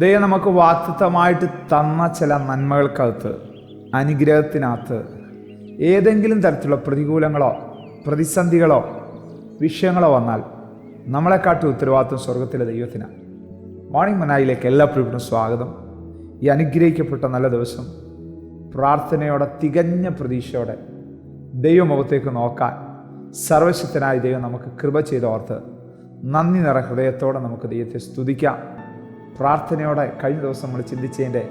ദൈവം നമുക്ക് വാക്തത്വമായിട്ട് തന്ന ചില നന്മകൾക്കകത്ത് അനുഗ്രഹത്തിനകത്ത് ഏതെങ്കിലും തരത്തിലുള്ള പ്രതികൂലങ്ങളോ പ്രതിസന്ധികളോ വിഷയങ്ങളോ വന്നാൽ നമ്മളെക്കാട്ടും ഉത്തരവാദിത്വം സ്വർഗത്തിലെ ദൈവത്തിനാണ് മോർണിംഗ് മനായിലേക്ക് എല്ലാ പ്രിയപ്പെട്ടും സ്വാഗതം. ഈ അനുഗ്രഹിക്കപ്പെട്ട നല്ല ദിവസം പ്രാർത്ഥനയോടെ തികഞ്ഞ പ്രതീക്ഷയോടെ ദൈവമുഖത്തേക്ക് നോക്കാൻ സർവശക്തനായ ദൈവം നമുക്ക് കൃപ ചെയ്തോർത്ത് നന്ദി നിറ ഹൃദയത്തോടെ നമുക്ക് ദൈവത്തെ സ്തുതിക്കാം. പ്രാർത്ഥനയോടെ കഴിഞ്ഞ ദിവസം നമ്മൾ ചിന്തിച്ചതിന്റെ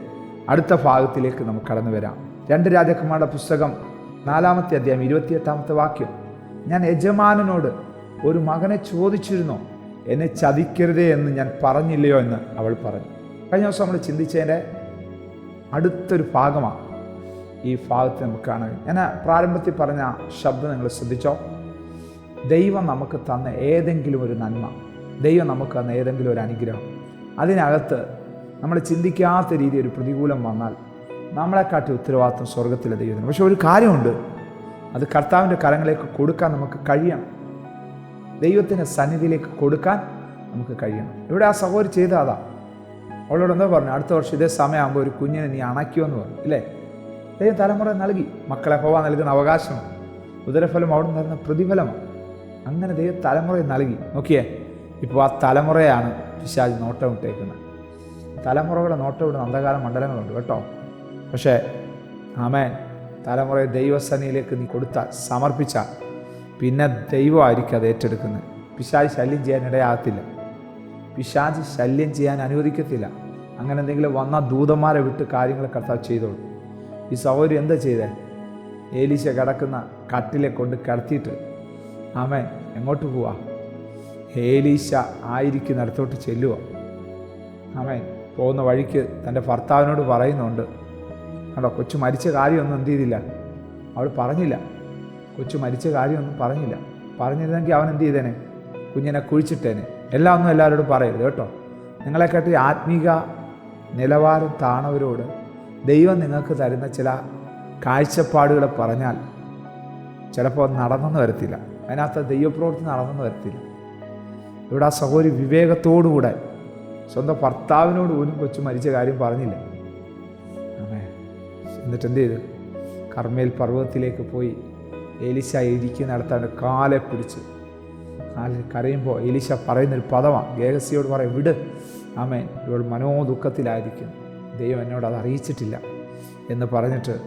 അടുത്ത ഭാഗത്തിലേക്ക് നമുക്ക് കടന്നു വരാം. രണ്ട് രാജകുമാരുടെ പുസ്തകം നാലാമത്തെ അധ്യായം ഇരുപത്തിയെട്ടാമത്തെ വാക്യം. ഞാൻ യജമാനനോട് ഒരു മകനെ ചോദിച്ചിരുന്നോ? എന്നെ ചതിക്കരുതേ എന്ന് ഞാൻ പറഞ്ഞില്ലയോ എന്ന് അവൾ പറഞ്ഞു. കഴിഞ്ഞ ദിവസം നമ്മൾ ചിന്തിച്ചതിന്റെ അടുത്തൊരു ഭാഗമാണ് ഈ ഭാഗത്ത് നമുക്ക് കാണാൻ ഞാൻ പ്രാരംഭത്തിൽ പറഞ്ഞ ശബ്ദം നിങ്ങൾ ശ്രദ്ധിച്ചോ? ദൈവം നമുക്ക് തന്ന ഏതെങ്കിലും ഒരു നന്മ ദൈവം നമുക്ക് തന്ന ഏതെങ്കിലും ഒരു അനുഗ്രഹം അതിനകത്ത് നമ്മൾ ചിന്തിക്കാത്ത രീതിയിൽ ഒരു പ്രതികൂലം വന്നാൽ നമ്മളെക്കാട്ടി ഉത്തരവാദിത്വം സ്വർഗത്തിലെ ദൈവത്തിന്. പക്ഷെ ഒരു കാര്യമുണ്ട്. അത് കർത്താവിന്റെ കരങ്ങളിലേക്ക് കൊടുക്കാൻ നമുക്ക് കഴിയണം. ദൈവത്തിന്റെ സന്നിധിയിലേക്ക് കൊടുക്കാൻ നമുക്ക് കഴിയണം. ഇവിടെ ആ സഹോദരി ചെയ്താതാ അവളോട് എന്താ പറഞ്ഞു അടുത്ത വർഷം ഇതേ സമയമാകുമ്പോൾ ഒരു കുഞ്ഞിനെ നീ അണയ്ക്കുമെന്ന് പറഞ്ഞു. ഇല്ലേ? ദൈവം തലമുറ നൽകി. മക്കളെ പോവാൻ നൽകുന്ന അവകാശമാണ്. ഉദരഫലം അവിടെ നിന്ന് തരുന്ന പ്രതിഫലം അങ്ങനെ ദൈവം തലമുറയെ നൽകി. നോക്കിയേ ഇപ്പോൾ ആ തലമുറയാണ് പിശാജ് നോട്ടം ഇട്ടേക്കുന്നത്. തലമുറകളുടെ നോട്ടം ഇടുന്ന അന്ധകാല മണ്ഡലങ്ങളുണ്ട് കേട്ടോ. പക്ഷേ ആമേൻ. തലമുറയെ ദൈവസനയിലേക്ക് നീ കൊടുത്താൽ സമർപ്പിച്ചാൽ പിന്നെ ദൈവമായിരിക്കും അത് ഏറ്റെടുക്കുന്നത്. പിശാജ് ശല്യം ചെയ്യാൻ ഇടയാകത്തില്ല. പിശാജ് ശല്യം ചെയ്യാൻ അനുവദിക്കത്തില്ല. അങ്ങനെ എന്തെങ്കിലും വന്ന ദൂതന്മാരെ വിട്ട് കാര്യങ്ങൾ കർത്താവ് ചെയ്തോളൂ. ഈ സഹോദരി എന്താ ചെയ്തേ? ഏലീശ കിടക്കുന്ന കട്ടിലെ കൊണ്ട് കിടത്തിയിട്ട് ആമേൻ എങ്ങോട്ട് പോവാ? ഏലീശ ആയിരിക്കുന്നിടത്തോട്ട് ചെല്ലുക. അവൻ പോകുന്ന വഴിക്ക് തന്റെ ഭർത്താവിനോട് പറയുന്നുണ്ട് കണ്ടോ കൊച്ചു മരിച്ച കാര്യമൊന്നും എന്ത് ചെയ്തില്ല? അവൾ പറഞ്ഞില്ല. കൊച്ചു മരിച്ച കാര്യമൊന്നും പറഞ്ഞില്ല. പറഞ്ഞിരുന്നെങ്കിൽ അവൻ എന്ത് ചെയ്തേനെ? കുഞ്ഞിനെ കുഴിച്ചിട്ടേനെ. എല്ലാം ഒന്നും എല്ലാവരോടും പറയരുത് കേട്ടോ. നിങ്ങളെക്കാട്ടി ആത്മീക നിലവാരം താണവരോട് ദൈവം നിങ്ങൾക്ക് തരുന്ന ചില കാഴ്ചപ്പാടുകളെ പറഞ്ഞാൽ ചിലപ്പോൾ നടന്നെന്ന് വരത്തില്ല. അതിനകത്ത് ദൈവപ്രവൃത്തി നടന്നെന്ന് വരത്തില്ല. ഇവിടെ ആ സഹോദരി വിവേകത്തോടുകൂടെ സ്വന്തം ഭർത്താവിനോട് പോലും കൊച്ചു മരിച്ച കാര്യം പറഞ്ഞില്ല? എന്നിട്ട് എന്ത് ചെയ്തു? കർമ്മേൽ പർവതത്തിലേക്ക് പോയി എലിശ ഇരിക്കുന്ന അവന്റെ കാലെ പിടിച്ച് കാലിൽ കരയുമ്പോൾ എലിശ പറയുന്നൊരു പദമാണ്. ഗേഹസിയോട് പറയും വിട്. ആമേൻ. ഇവൾ മനോദുഃഖത്തിലായിരിക്കും. ദൈവം എന്നോട് അത് അറിയിച്ചിട്ടില്ല. എന്ന് പറഞ്ഞിട്ട്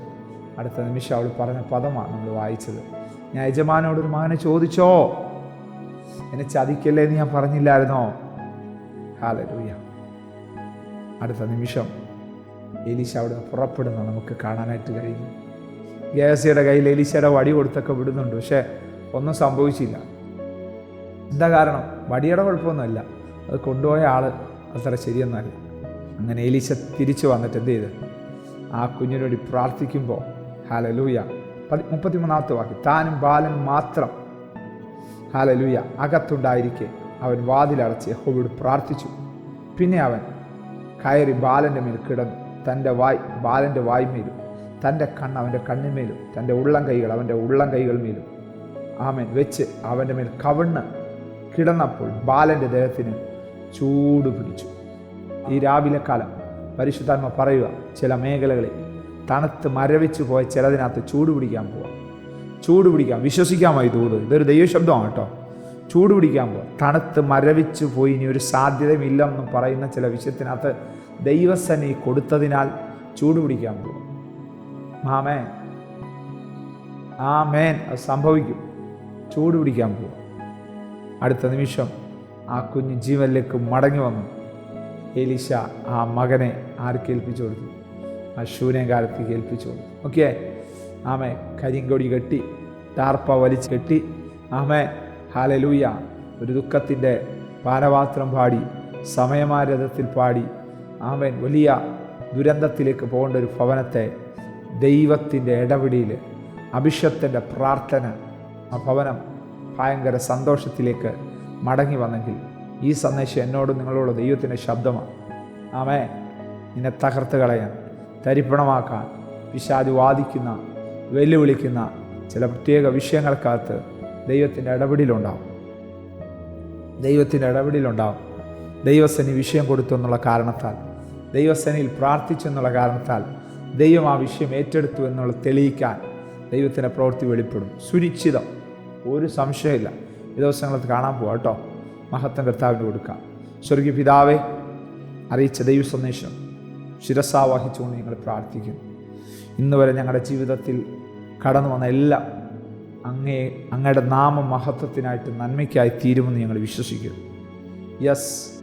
അടുത്ത നിമിഷം അവൾ പറഞ്ഞ പദമാണ് നമ്മൾ വായിച്ചത്. ഞാൻ യജമാനോടൊരു മകനെ ചോദിച്ചോ? എന്നെ ചതിക്കല്ലേ എന്ന് ഞാൻ പറഞ്ഞില്ലായിരുന്നോ? ഹാലലൂയ അടുത്ത നിമിഷം എലീശ അവിടെ പുറപ്പെടുന്ന. നമുക്ക് കാണാനായിട്ട് കഴിയും. ഗേസിയുടെ കയ്യിൽ എലീശയുടെ വടി കൊടുത്തൊക്കെ വിടുന്നുണ്ട്. പക്ഷേ ഒന്നും സംഭവിച്ചില്ല. എന്താ കാരണം? വടിയുടെ കുഴപ്പമൊന്നുമല്ല. അത് കൊണ്ടുപോയ ആൾ അത്ര ശരിയെന്നല്ല അങ്ങനെ എലീശ തിരിച്ചു വന്നിട്ട് എന്ത് ചെയ്ത്? ആ കുഞ്ഞിനോടി പ്രാർത്ഥിക്കുമ്പോൾ ഹാലലൂയ പതി മുപ്പത്തിമൂന്നാമത്തെ വാക്ക് താനും ബാലനും മാത്രം ഹാലലൂയ അകത്തുണ്ടായിരിക്കെ. അവൻ വാതിലടച്ച് യഹോവയോട് പ്രാർത്ഥിച്ചു. പിന്നെ അവൻ കയറി ബാലന്റെ മേൽ കിടന്നു. തന്റെ വായ് ബാലന്റെ വായ്മേലും തന്റെ കണ്ണ് അവന്റെ കണ്ണിന്മേലും തന്റെ ഉള്ളം കൈകൾ അവന്റെ ഉള്ളം കൈകൾ മേലും ആമൻ. വെച്ച് അവന്റെ മേൽ കവിണ്ണ് കിടന്നപ്പോൾ ബാലന്റെ ദേഹത്തിന് ചൂട് പിടിച്ചു. ഈ രാവിലെ കാലം പരിശുദ്ധാത്മ പറയുക ചില മേഖലകളിൽ തണുത്ത് മരവിച്ചു പോയ ചിലതിനകത്ത് ചൂട് പിടിക്കാൻ പോവാം. ചൂട് പിടിക്കാം വിശ്വസിക്കാമായി തോത്. ഇതൊരു ദൈവശബ്ദമാണ് കേട്ടോ. ചൂട് പിടിക്കാൻ പോകും തണുത്ത് മരവിച്ച് പോയി ഇനി ഒരു സാധ്യതയുമില്ലെന്ന് പറയുന്ന ചില വിഷയത്തിനകത്ത് ദൈവസനി കൊടുത്തതിനാൽ ചൂട് പിടിക്കാൻ പോകും പോവാം. ആ മേൻ അത് സംഭവിക്കും. ചൂട് പിടിക്കാൻ പോകും അടുത്ത നിമിഷം ആ കുഞ്ഞ് ജീവനിലേക്ക് മടങ്ങി വന്നു. എലിശ ആ മകനെ ആർക്ക് ഏൽപ്പിച്ചു കൊടുത്തു? ആ ശൂന്യകാലത്തേക്ക് ഏൽപ്പിച്ചു കൊടുത്തു. ഓക്കെ? ആമേ കരിങ്കൊടി കെട്ടി ടാർപ്പ വലിച്ച് കെട്ടി ആമേ ഹാലലൂയ ഒരു ദുഃഖത്തിന്റെ പാനപാത്രം പാടി സമയമാരഥത്തിൽ പാടി ആമേൻ. വലിയ ദുരന്തത്തിലേക്ക് പോകേണ്ട ഒരു ഭവനത്തെ ദൈവത്തിന്റെ ഇടപെടിയിൽ അഭിഷത്തിന്റെ പ്രാർത്ഥന ആ ഭവനം ഭയങ്കര സന്തോഷത്തിലേക്ക് മടങ്ങി വന്നെങ്കിൽ ഈ സന്ദേശം എന്നോട് നിങ്ങളോട് ദൈവത്തിന്റെ ശബ്ദമാണ്. ആമേ നിന്നെ തകർത്ത് കളയാൻ തരിപ്പണമാക്കാൻ പിശാജ് വാദിക്കുന്ന വെല്ലുവിളിക്കുന്ന ചില പ്രത്യേക വിഷയങ്ങൾക്കകത്ത് ദൈവത്തിന്റെ ഇടപെടലുണ്ടാവും. ദൈവത്തിന്റെ ഇടപെടലുണ്ടാവും. ദൈവസനി വിഷയം കൊടുത്തു എന്നുള്ള കാരണത്താൽ ദൈവസേനയിൽ പ്രാർത്ഥിച്ചെന്നുള്ള കാരണത്താൽ ദൈവം ആ വിഷയം ഏറ്റെടുത്തു എന്നുള്ള തെളിയിക്കാൻ ദൈവത്തിന്റെ പ്രവൃത്തി വെളിപ്പെടും. സുനിശ്ചിതം ഒരു സംശയമില്ല ഈ ദിവസങ്ങളത് കാണാൻ പോവാം കേട്ടോ. മഹത്വം കർത്താവിന് കൊടുക്കാം. സ്വർഗീയ പിതാവെ അറിയിച്ച ദൈവ സന്ദേശം ശിരസാവാഹിച്ചുകൊണ്ട് ഞങ്ങൾ പ്രാർത്ഥിക്കുന്നു. ഇന്ന് വരെ ഞങ്ങളുടെ ജീവിതത്തിൽ കടന്നു വന്ന എല്ലാം അങ്ങേ അങ്ങയുടെ നാമ മഹത്വത്തിനായിട്ട് നന്മയ്ക്കായി തീരുമെന്ന് ഞങ്ങൾ വിശ്വസിക്കുന്നു. യെസ്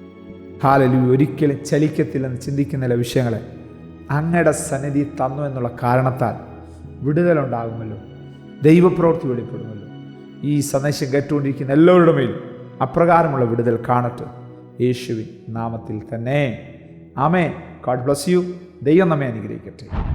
ഹാലലു ഒരിക്കലും ചലിക്കത്തില്ലെന്ന് ചിന്തിക്കുന്ന വിഷയങ്ങളെ. അങ്ങയുടെ സന്നിധി തന്നു എന്നുള്ള കാരണത്താൽ വിടുതലുണ്ടാകുമല്ലോ ദൈവപ്രവൃത്തി വെളിപ്പെടുമല്ലോ. ഈ സന്ദേശം കേട്ടുകൊണ്ടിരിക്കുന്ന എല്ലാവരുടെ മേലും അപ്രകാരമുള്ള വിടുതൽ കാണട്ടെ. യേശുവിൻ നാമത്തിൽ തന്നെ. ആമേ ഗാഡ് ബ്ലസ് യു ദൈവം നമ്മെ അനുഗ്രഹിക്കട്ടെ.